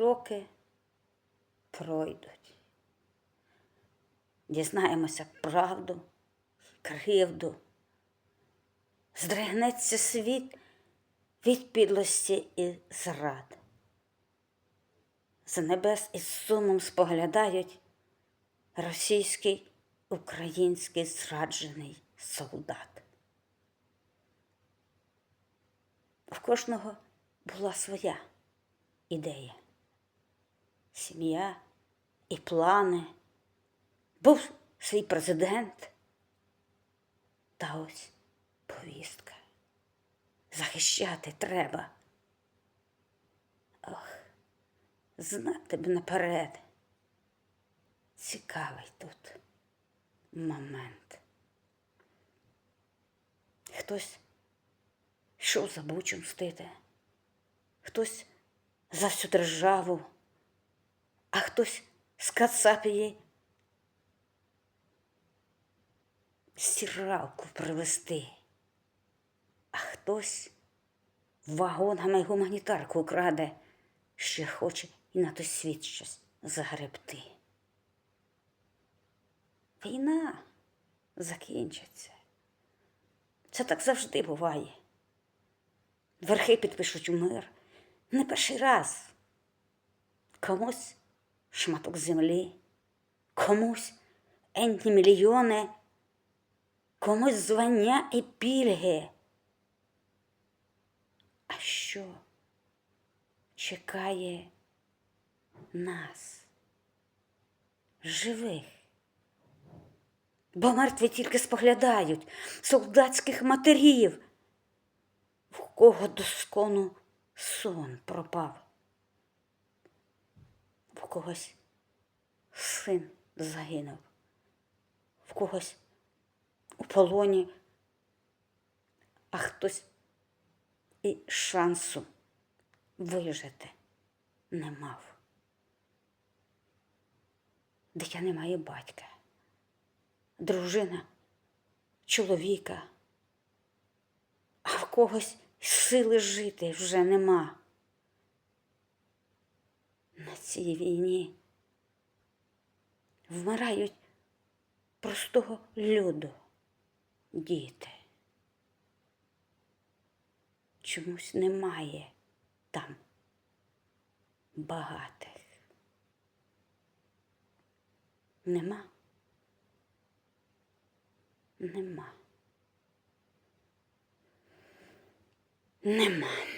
роки пройдуть. Дізнаємося правду, кривду. Здригнеться світ від підлості і зрад. З небес із сумом споглядають російський український зраджений солдат. В кожного була своя ідея, сім'я і плани. Був свій президент. Та ось повістка. Захищати треба. Ох, знати б наперед. Цікавий тут момент. Хтось йшов за бучу мстити, хтось за всю державу, а хтось з Кацапії стиралку привезти, а хтось вагонами гуманітарку краде, ще хоче і на той світ щось загребти. Війна закінчиться. Це так завжди буває. Верхи підпишуть у мир не перший раз. Комусь шматок землі, комусь енні мільйони, комусь звання і пільги. А що чекає нас, живих? Бо мертві тільки споглядають солдатських матерів, в кого доскону сон пропав, когось. Син загинув, в когось у полоні, а хтось і шансу вижити не мав. Дитя не має батька. Дружина, чоловіка, а в когось сили жити вже нема. Цій війні вмирають простого люду діти. Чомусь немає там багатих. Нема. Нема. Нема.